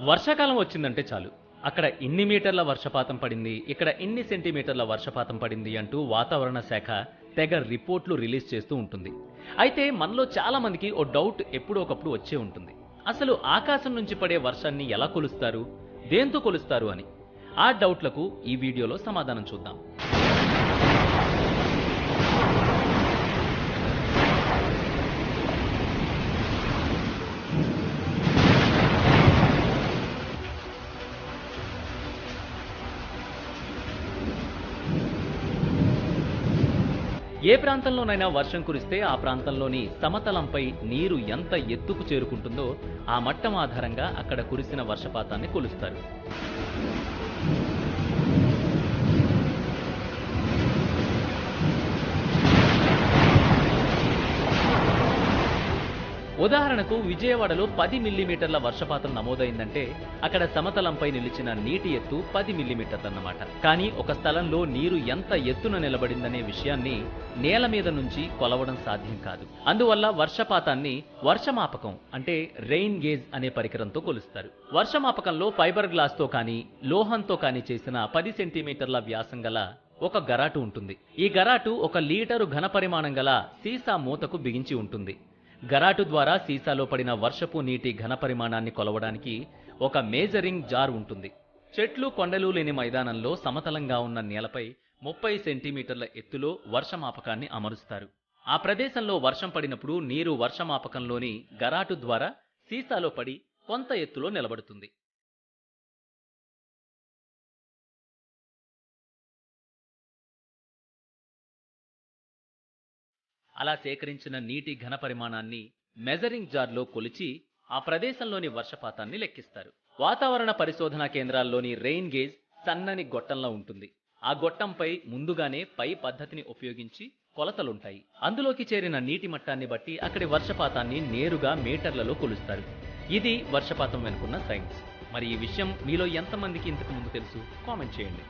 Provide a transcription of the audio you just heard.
వర్షాకాలం వచ్చిందంటే చాలు. అక్కడ ఇన్ని మీటర్ల వర్షపాతం పడింది ఇక్కడ ఇన్ని సెంటీమీటర్ల వర్షపాతం పడింది అంటూ వాతావరణ శాఖ తెగ రిపోర్ట్లు రిలీజ్ చేస్తూ ఉంటుంది. అయితే మనలో చాలా మందికి ఓ డౌట్ ఎప్పుడో ఒకప్పుడు వచ్చే ఉంటుంది. అసలు ఆకాశం నుంచి పడే వర్షాన్ని ఎలా కొలుస్తారు? దేంతో కొలుస్తారు అని. ఆ డౌట్లకు ఈ వీడియోలో సమాధానం చూద్దాం. ఏ ప్రాంతంలోనైనా వర్షం కురిస్తే ఆ ప్రాంతంలోని సమతలంపై నీరు ఎంత ఎత్తుకు చేరుకుంటుందో ఆ మట్టం ఆధారంగా అక్కడ కురిసిన వర్షపాతాన్ని కొలుస్తారు. ఉదాహరణకు విజయవాడలో పది మిల్లీమీటర్ల వర్షపాతం నమోదైందంటే అక్కడ సమతలంపై నిలిచిన నీటి ఎత్తు పది మిల్లీమీటర్లన్నమాట. కానీ ఒక స్థలంలో నీరు ఎంత ఎత్తున నిలబడిందనే విషయాన్ని నేల మీద నుంచి కొలవడం సాధ్యం కాదు. అందువల్ల వర్షపాతాన్ని వర్షమాపకం అంటే రెయిన్ గేజ్ అనే పరికరంతో కొలుస్తారు. వర్షమాపకంలో ఫైబర్ గ్లాస్తో కానీ లోహంతో కానీ చేసిన పది సెంటీమీటర్ల వ్యాసం గల ఒక గరాటు ఉంటుంది. ఈ గరాటు ఒక లీటరు ఘనపరిమాణం గల సీసా మూతకు బిగించి ఉంటుంది. గరాటు ద్వారా సీసాలో పడిన వర్షపు నీటి ఘనపరిమాణాన్ని కొలవడానికి ఒక మేజరింగ్ జార్ ఉంటుంది. చెట్లు కొండలు లేని మైదానంలో సమతలంగా ఉన్న నేలపై ముప్పై సెంటీమీటర్ల ఎత్తులో వర్షమాపకాన్ని అమరుస్తారు. ఆ ప్రదేశంలో వర్షం పడినప్పుడు నీరు వర్షమాపకంలోని గరాటు ద్వారా సీసాలో పడి కొంత ఎత్తులో నిలబడుతుంది. అలా సేకరించిన నీటి ఘన పరిమాణాన్ని మెజరింగ్ జార్లో కొలిచి ఆ ప్రదేశంలోని వర్షపాతాన్ని లెక్కిస్తారు. వాతావరణ పరిశోధనా కేంద్రాల్లోని రెయిన్ గేజ్ సన్నని గొట్టంలా ఉంటుంది. ఆ గొట్టంపై ముందుగానే పై పద్ధతిని ఉపయోగించి కొలతలుంటాయి. అందులోకి చేరిన నీటి మట్టాన్ని బట్టి అక్కడి వర్షపాతాన్ని నేరుగా మీటర్లలో కొలుస్తారు. ఇది వర్షపాతం వెనుకున్న సైన్స్. మరి ఈ విషయం మీలో ఎంతమందికి ఇంతకు ముందు తెలుసు? కామెంట్ చేయండి.